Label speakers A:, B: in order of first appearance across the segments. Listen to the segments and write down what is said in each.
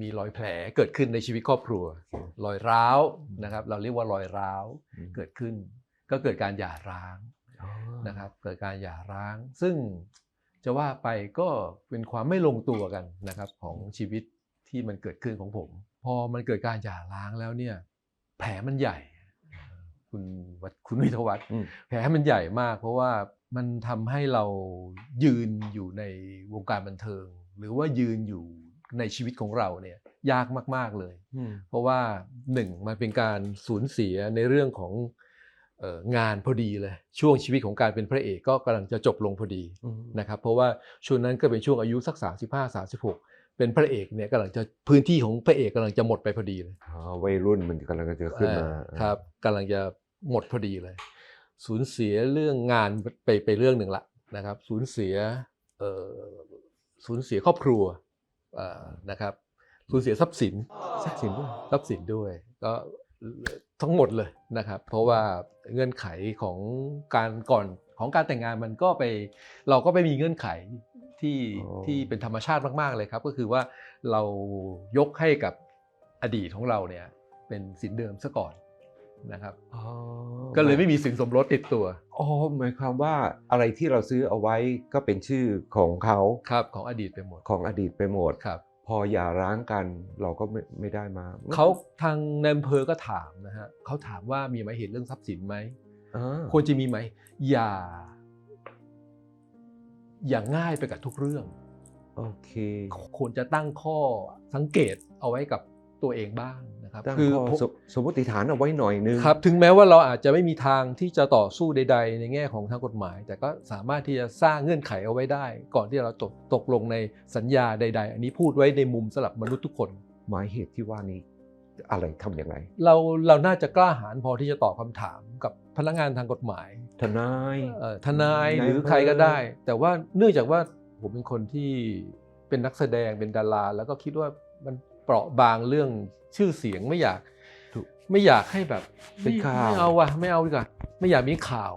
A: มีรอยแผลเกิดขึ้นในชีวิตครอบครัว รอยร้าวนะครับ เราเรียกว่ารอยร้าว
B: อืม
A: เกิดขึ้น ก็เกิดการหย่าร้าง
B: อ๋อ
A: นะครับ เกิดการหย่าร้าง ซึ่งจะว่าไปก็เป็นความไม่ลงตัวกันนะครับของชีวิตที่มันเกิดขึ้นของผม พอมันเกิดการหย่าร้างแล้วเนี่ย แผลมันใหญ่ คุณวัดคุณวิทยาวัฒน์
B: อืม
A: แผลมันใหญ่มาก เพราะว่ามันทำให้เรายืนอยู่ในวงการบันเทิง หรือว่ายืนอยู่ ในชีวิตของเราเนี่ยยากมาก ๆเลย
B: อืม
A: เพราะว่าหนึ่งมันเป็นการสูญเสียในเรื่องของเอ่องานพอดีเลย ช่วงชีวิตของการเป็นพระเอกก็กำลังจะจบลงพอดี
B: อืม
A: นะครับเพราะว่าช่วงนั้นก็เป็นช่วงอายุสัก 35 36 เป็นพระเอกเนี่ยกำลังจะพื้นที่ของพระเอกกำลังจะหมดไปพอดีเลย
B: อ๋อวัยรุ่นมันกำลังจะขึ้นมา
A: อ่าครับกำลังจะหมดพอดีเลย สูญเสียเรื่องงานไปไปเรื่องหนึ่งละนะครับ สูญเสียเอ่อสูญเสียครอบครัวเอ่อ นะครับสูญเสียทรัพย์สิน
B: ทรัพย์สินด้วย
A: ทรัพย์สินด้วยก็ทั้งหมดเลยนะครับ เพราะว่าเงื่อนไขของการก่อนของการแต่งงานมันก็ไปเราก็ไปมีเงื่อนไขที่
B: อ๋อ
A: ที่เป็นธรรมชาติมาก ๆ เลยครับ ก็คือว่าเรายกให้กับอดีตของเราเนี่ยเป็นสินเดิมซะก่อน นะครับ
B: อ๋อ
A: ก็เลยไม่มีสินสมรสติดตัว
B: อ๋อหมายความว่าอะไรที่เราซื้อเอาไว้ก็เป็นชื่อของเขา
A: ครับของอดีตไปหมด
B: ของอดีตไปหมด
A: ครับ
B: พออย่าร้างกันเราก็ไม่ไม่ได้มา
A: เขาทางในอำเภอก็ถามนะฮะเขาถามว่ามีหมายเหตุเรื่องทรัพย์สินไหม
B: อ่า
A: ควรจะมีไหมอย่า อย่างง่ายไปกับทุกเรื่อง
B: โอเค
A: ควรจะตั้งข้อสังเกตเอาไว้กับ ตัวเองบ้างนะครับ
B: ตั้ง
A: คือ
B: ข้อ
A: ผม
B: สมสมมติฐานเอาไว้หน่อยนึง
A: ครับถึงแม้ว่าเราอาจจะไม่มีทางที่จะต่อสู้ใด ๆ ในแง่ของทางกฎหมาย แต่ก็สามารถที่จะสร้างเงื่อนไขเอาไว้ได้ ก่อนที่เราตกตกลงในสัญญาใด ๆ อันนี้พูดไว้ในมุมสำหรับมนุษย์ทุกคน
B: หมายเหตุที่ว่านี้อะไรทำอย่างไร
A: เราเราน่าจะกล้าหาญพอที่จะตอบคำถามกับพนักงานทางกฎหมาย
B: ทนาย
A: เอ่อทนาย
B: นาย
A: หรือ
B: อำเภอ
A: ใครก็ได้ แต่ว่าเนื่องจากว่าผมเป็นคนที่เป็นนักแสดงเป็นดารา แล้วก็คิดว่ามัน เปราะบางเรื่องชื่อเสียงไม่อยาก
B: ถูก
A: ไม่อยากให้แบบ
B: เป็น
A: ไม่
B: ข่าว
A: ไม่เอาว่ะไม่เอาดีกว่าไม่อยากมีข่าว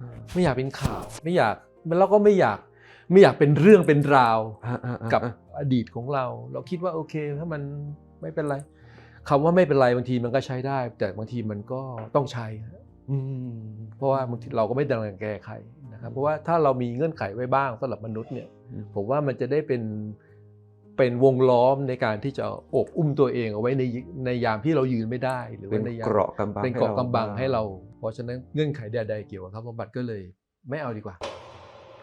B: อ่า
A: ไม่อยากเป็นข่าว ไม่อยากแล้วก็ไม่อยากไม่อยากเป็นเรื่องเป็นราว
B: อ่าอ่าอ่า
A: กับอดีตของเรา เราคิดว่าโอเคถ้ามันไม่เป็นไรคำว่าไม่เป็นไรบางทีมันก็ใช้ได้ แต่บางทีมันก็ต้องใช้
B: อืม
A: เพราะว่าบางทีเราก็ไม่ดังรังแกใครนะครับเพราะว่าถ้าเรามีเงื่อนไขไว้บ้างสำหรับมนุษย์เนี่ย ผมว่ามันจะได้เป็น เป็นวงล้อมในการที่จะโอบอุ้มตัวเองเอาไว้ในในยามที่เรายืนไม่ได้ หรือ
B: เป็น
A: ว่าในยาม
B: เกราะกำบัง
A: เป็นเกราะกำบังให้เรา
B: บ้
A: เพราะฉะนั้นเงื่อนไขใดๆเกี่ยวกับทรัพย์สมบัติก็เลยไม่เอาดีกว่า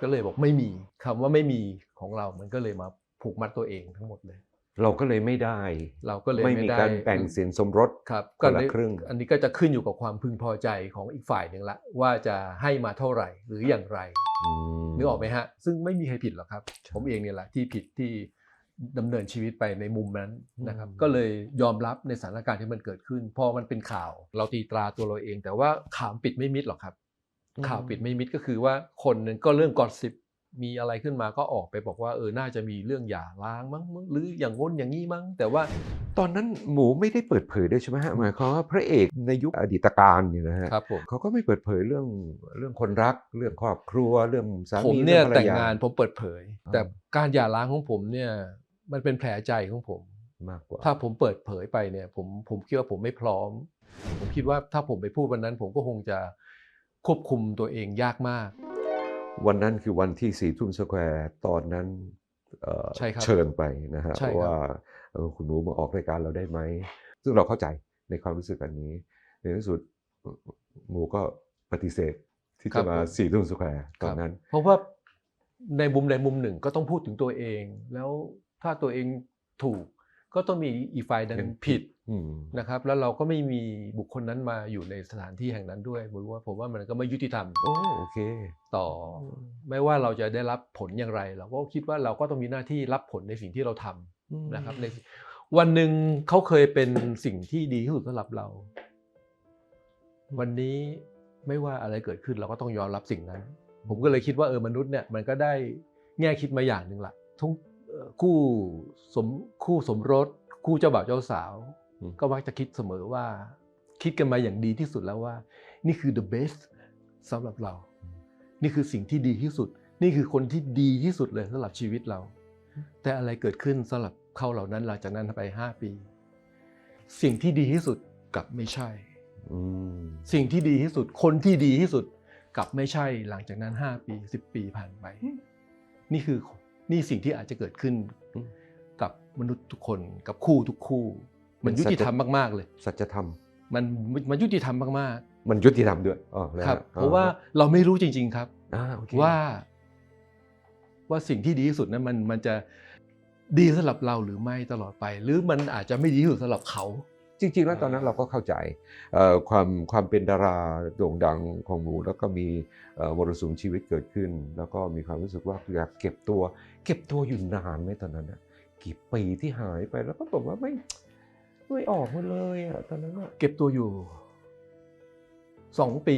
A: ก็เลยบอกไม่มีคำว่าไม่มีของเรา มันก็เลยมาผูกมัดตัวเองทั้งหมดเลย
B: เราก็เลยไม่ได้
A: เราก็เลย
B: ไม่
A: ไม่
B: มี
A: ได้
B: การแบ่งสินสมรส
A: ครับ
B: คนละ
A: ได้
B: ครึ่ง
A: อันนี้ก็จะขึ้นอยู่กับความพึงพอใจของอีกฝ่ายหนึ่งละ ว่าจะให้มาเท่าไหร่หรืออย่างไร
B: ม
A: นึกออกไหมฮะ ซึ่งไม่มีใครผิดหรอกครับ ผมเองเนี่ยแหละที่ผิดที่ ดำเนินชีวิตไปในมุมนั้นนะครับ
B: อืม
A: ก็เลยยอมรับในสถานการณ์ที่มันเกิดขึ้น พอมันเป็นข่าว เราตีตราตัวเราเอง แต่ว่าข่าวปิดไม่มิดหรอกครับ ข่าวปิดไม่มิดก็คือว่าคนนึงก็เรื่องกอสิบมีอะไรขึ้นมาก็ออกไปบอกว่าเออน่าจะมีเรื่องหย่าร้างมั้งหรืออย่างง้นอย่างนี้มั้ง แต่ว่า
B: ตอนนั้นหมูไม่ได้เปิดเผยด้วยใช่ไหมฮะหมายความว่าพระเอกในยุคอดีตการเนี่ยนะฮะ
A: ครับผม
B: เขาก็ไม่เปิดเผยเรื่องเรื่องคนรัก เรื่องครอบครัวเรื่องสา
A: ผม
B: มี
A: เนี่ย
B: รื่องภรร
A: แต่งงานผมเปิดเผย
B: อ่า
A: แต่การหย่าร้างของผมเนี่ย มันเป็นแผลใจของผม
B: มากกว่า
A: ถ้าผมเปิดเผยไปเนี่ย ผมผมคิดว่าผมไม่พร้อม ผมคิดว่าถ้าผมไปพูดวันนั้น ผมก็คงจะควบคุมตัวเองยากมาก
B: วันนั้นคือวันที่สี่ทุ่มสแควร์ตอนนั้นเอ่อ
A: ใช่ครับ
B: เชิญไปนะฮะ
A: ใช่ครับ
B: ว่าเออคุณหนูมาออกรายการเราได้ไหม ซึ่งเราเข้าใจในความรู้สึกอันนี้ ในที่สุดหมูก็ปฏิเสธที่จะมาสี่ทุ่มสแควร์ตอนนั้น
A: เพราะว่าในมุมใดมุมหนึ่งก็ต้องพูดถึงตัวเองแล้ว ถ้าตัวเองถูกก็ต้องมีอีกฝ่ายหนึง
B: เป็น
A: ผิด
B: อืม
A: นะครับ แล้วเราก็ไม่มีบุคคลนั้นมาอยู่ในสถานที่แห่งนั้นด้วยผมว่าผมว่ามันก็ไม่ยุติธรรม
B: โอ้โอเค
A: ต่อไม่ว่าเราจะได้รับผลอย่างไร เราก็คิดว่าเราก็ต้องมีหน้าที่รับผลในสิ่งที่เราทำนะครับในวันหนึ่งเขาเคยเป็นสิ่งที่ดีที่สุดสำหรับเรา วันนี้ไม่ว่าอะไรเกิดขึ้นเราก็ต้องยอมรับสิ่งนั้น ผมก็เลยคิดว่าเออมนุษย์เนี่ยมันก็ได้แง่คิดมาอย่างหนึ่งละทุกเอ่อ คู่สมคู่สมรส คู่เจ้าบ่าวเจ้าสาว
B: อืม
A: ก็มักจะคิดเสมอว่า คิดกันมาอย่างดีที่สุดแล้วว่า นี่คือ the best สำหรับเรา นี่คือสิ่งที่ดีที่สุด นี่คือคนที่ดีที่สุดเลยสำหรับชีวิตเรา แต่อะไรเกิดขึ้นสำหรับเขาเหล่านั้นหลังจากนั้นไป 5 ปี สิ่งที่ดีที่สุดกลับไม่ใช่
B: อืม
A: สิ่งที่ดีที่สุด คนที่ดีที่สุดกลับไม่ใช่หลังจากนั้น 5 ปี 10 ปีผ่านไป นี่คือ นี่สิ่งที่อาจจะเกิดขึ้น
B: อืม
A: กับมนุษย์ทุกคนกับคู่ทุกคู่ มันยุติธรรมมากๆเลย
B: สัจธรรม
A: มันมันยุติธรรมมาก
B: มันยุติธรรมด้วยอ๋อแล้ว
A: ๆครับ
B: ฮ
A: เพราะว่าเราไม่รู้จริง ๆครับ
B: อ่าโอเค
A: ว่า ว่าสิ่งที่ดีที่สุดนั้นมันมันจะดีสำหรับเราหรือไม่ตลอดไป หรือมันอาจจะไม่ดีที่สุดสำหรับเขา
B: จริง ๆ แล้วตอนนั้นเราก็เข้าใจเอ่อความความเป็นดาราโด่งดังของหมูแล้วก็มีเอ่อมรสุมชีวิตเกิดขึ้น แล้วก็มีความรู้สึกว่าอยากเก็บตัว เก็บตัวอยู่นานไหมตอนนั้นนะกี่ปีที่หายไปแล้วก็บอกว่าไม่ไม่ออกมาเลยอะตอนนั้นอะ
A: เก็บตัวอยู่สองปี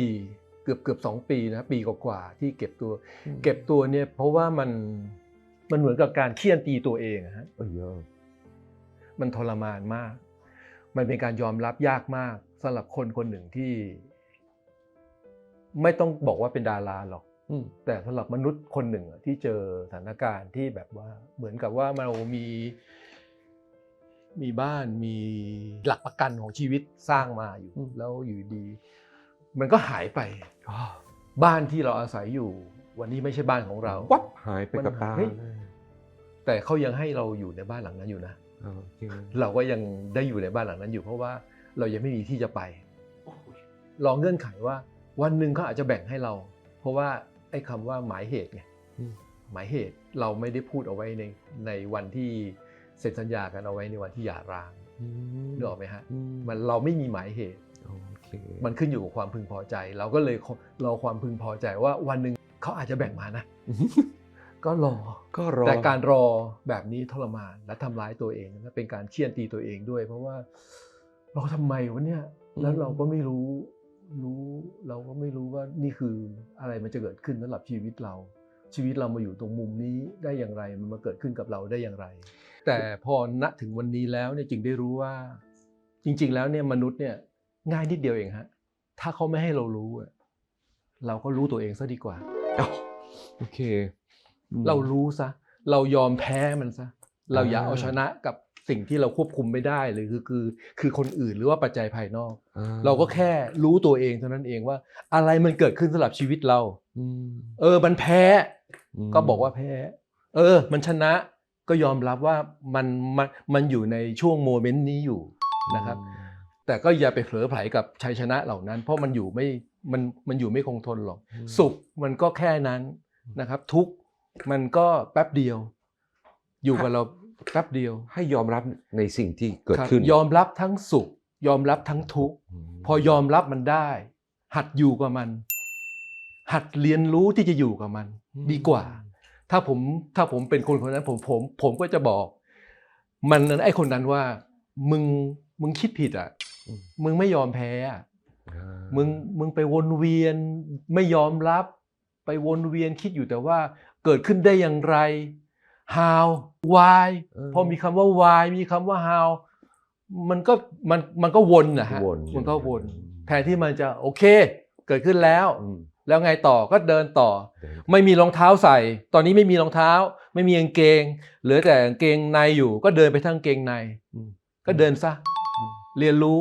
A: เกือบเกือบสองปีนะปีกว่าๆที่เก็บตัว เก็บตัวเนี่ยเพราะว่ามันมันเหมือนกับการเคี่ยนตีตัวเองอะฮะ
B: เออเยอะ
A: มันทรมานมาก มันเป็นการยอมรับยากมากสำหรับคนคนหนึ่งที่ ไม่ต้องบอกว่าเป็นดาราหรอก
B: อืม
A: แต่สำหรับมนุษย์คนหนึ่งอะที่เจอสถานการณ์ที่แบบว่าเหมือนกับว่าเรามี มีบ้านมีหลักประกันของชีวิตสร้างมาอยู่
B: อืม
A: แล้วอยู่ดี มันก็หายไปบ้านที่เราอาศัยอยู่ วันนี้ไม่ใช่บ้านของเรา
B: วับหายไปกับตา
A: เฮ้ย
B: เลย
A: แต่เขายังให้เราอยู่ในบ้านหลังนั้นอยู่นะ
B: เออจริง
A: เราก็ยังได้อยู่ในบ้านหลังนั้นอยู่เพราะว่าเรายังไม่มีที่จะไปลองเงื่อนไขว่า วันหนึ่งเขาอาจจะแบ่งให้เรา เพราะว่าไอ้คำว่าหมายเหตุไง
B: อืม
A: หมายเหตุเราไม่ได้พูดเอาไว้ในในวันที่เซ็นสัญญากันเอาไว้ในวันที่หย่าร้าง
B: อืม
A: นึกออกไหมฮะ
B: อื
A: มันเราไม่มีหมายเหตุ
B: โอเค
A: มันขึ้นอยู่กับความพึงพอใจ เราก็เลยรอความพึงพอใจว่าวันหนึ่งเขาอาจจะแบ่งมานะ ก็รอ
B: ก็รอ
A: แต่การรอแบบนี้ทรมานและทำร้ายตัวเองและเป็นการเคี่ยนตีตัวเองด้วย เพราะว่าเราทำไมวะเนี่ยแล้วเราก็ไม่รู้รู้เราก็ไม่รู้ว่านี่คืออะไรมันจะเกิดขึ้นสำหรับชีวิตเรา ชีวิตเรามาอยู่ตรงมุมนี้ได้อย่างไรมันมาเกิดขึ้นกับเราได้อย่างไร แต่พอณถึงวันนี้แล้วเนี่ยจึงได้รู้ว่า จริง ๆ แล้วเนี่ยมนุษย์เนี่ยง่ายนิดเดียวเองฮะถ้าเขาไม่ให้เรารู้อะเราก็รู้ตัวเองซะดีกว่า
B: อ้าวโอเคอืม
A: เรารู้ซะ เรายอมแพ้มันซะ เราอย่า
B: อ่า
A: เอาชนะกับสิ่งที่เราควบคุมไม่ได้หรือคือคือคือคนอื่นหรือว่าปัจจัยภายนอก
B: อ่
A: เราก็แค่รู้ตัวเองเท่านั้นเองว่า อะไรมันเกิดขึ้นสำหรับชีวิตเรา
B: อืม
A: เออ มันแพ้
B: ม
A: ก็บอกว่าแพ้ เออ มันชนะก็ยอมรับว่ามันมันมันอยู่ในช่วงโมเมนต์นี้อยู่นะครับ แต่ก็อย่าไปเผลอไผลกับชัยชนะเหล่านั้น เพราะมันอยู่ไม่มันมันอยู่ไม่คงทนหรอก
B: อืม
A: สุขมันก็แค่นั้นนะครับ ทุกข์ มันก็แป๊บเดียว อยู่กับเราแป๊บเดียว
B: ให้ยอมรับในสิ่งที่เกิด
A: ครับ
B: ขึ้น
A: ยอมรับทั้งสุข ยอมรับทั้งทุกข์
B: ม
A: พอยอมรับมันได้ หัดอยู่กับมัน หัดเรียนรู้ที่จะอยู่กับมัน ดีกว่า ถ้าผมถ้าผมเป็นคนคนนั้นผมผม ผมก็จะบอก มันไอ้คนนั้นว่า มึงมึงคิดผิดอะ
B: อืม
A: มึงไม่ยอมแพ้อะ
B: อ่า
A: มึงมึงไปวนเวียนไม่ยอมรับ ไปวนเวียนคิดอยู่แต่ว่า เกิดขึ้นได้อย่างไร how why
B: เพ
A: อมีคำว่า why มีคำว่า how มันก็มันมันก็วนนะฮะ
B: วน
A: มันก็วน
B: อืม
A: แทนที่มันจะโอเค เกิดขึ้นแล้ว
B: อืม
A: แล้วไงต่อก็เดินต่อ
B: เดิน
A: ไม่มีรองเท้าใส่ ตอนนี้ไม่มีรองเท้า ไม่มีกางเกง เหลือแต่กางเกงในอยู่ ก็เดินไปทั้งกางเกงใน
B: อืม
A: ก็เดินซะ
B: อืม
A: เรียนรู้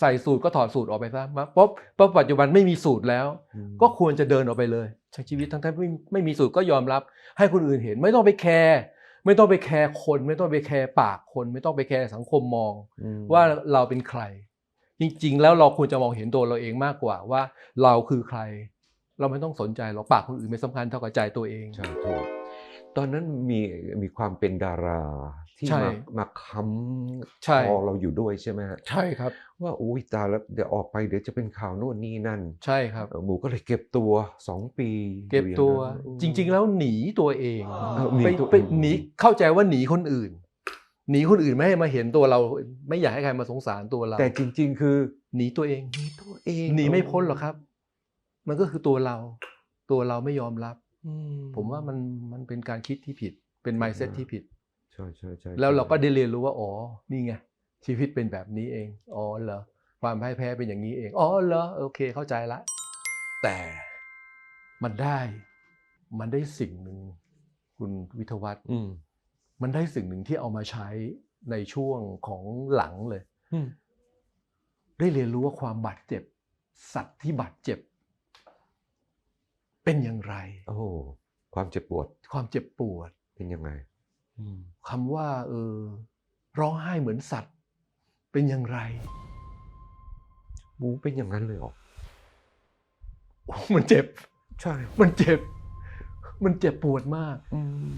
A: ใส่สูตรก็ถอดสูตรออกไปซะมาปุ๊บปุ๊บปัจจุบันไม่มีสูตรแล้ว
B: อืม
A: ก็ควรจะเดินออกไปเลย ใช้ชีวิตทั้งที่ไม่ไม่มีสูตรก็ยอมรับ ให้คนอื่นเห็น ไม่ต้องไปแคร์ไม่ต้องไปแคร์คน ไม่ต้องไปแคร์ปากคน ไม่ต้องไปแคร์สังคมมอง
B: อืม
A: ว่าเราเป็นใคร จริง ๆ แล้วเราควรจะมองเห็นตัวเราเองมากกว่าว่าเราคือใคร เราไม่ต้องสนใจหรอกปากคนอื่นไม่สำคัญเท่ากับใจตัวเอง
B: ใช่ถูกตอนนั้นมีมีความเป็นดารา ที่
A: ใช่
B: มามาค้
A: ใช่ำ
B: คอเราอยู่ด้วยใช่ไหมฮะ
A: ใช่ครับ
B: ว่าอุ้ยตายแล้วเดี๋ยวออกไปเดี๋ยวจะเป็นข่าวโน่นนี่นั่น
A: ใช่ครับ
B: เอ่อหมูก็เลยเก็บตัวสองปี
A: เก็บตัว
B: อยู่อย่างนั้น
A: จริง ๆ แล้วหนีตัวเอง
B: เออหนี
A: ไป
B: ตัว
A: ไป
B: เอง
A: หนีเข้าใจว่าหนีคนอื่นหนีคนอื่นไม่ให้มาเห็นตัวเราไม่อยากให้ใครมาสงสารตัวเรา
B: แต่จริง ๆ คือ
A: หนีตัวเอง
B: หนีตัวเอง
A: หนีไม่พ้นหรอกครับ มันก็คือตัวเรา ตัวเราไม่ยอมรับ
B: อื
A: ผมว่ามันมันเป็นการคิดที่ผิดเป็น mindset ที่ผิด
B: ใช่ใช่ใช่
A: แล้วเราก็ได้เรียนรู้ว่าอ๋อนี่ไงชีวิตเป็นแบบนี้เองอ๋อเหรอความพ่ายแพ้เป็นอย่างนี้เองอ๋อเหรอโอเคเข้าใจละ แต่มันได้มันได้สิ่งหนึ่งคุณวิทยวัฒน์
B: อืม
A: มันได้สิ่งหนึ่งที่เอามาใช้ในช่วงของหลังเลย
B: อืม
A: ได้เรียนรู้ว่าความบาดเจ็บ สัตว์ที่บาดเจ็บ เป็นอย่างไร
B: โอ้ความเจ็บปวด
A: ความเจ็บปวด
B: เป็นยังไงอืม
A: คำว่าเออร้องไห้เหมือนสัตว์ เป็นอย่างไร
B: หมูเป็นอย่างนั้นเลยเหรอ
A: โอ้มันเจ็บ
B: ใช่
A: มันเจ็บ มันเจ็บปวดมาก
B: อืม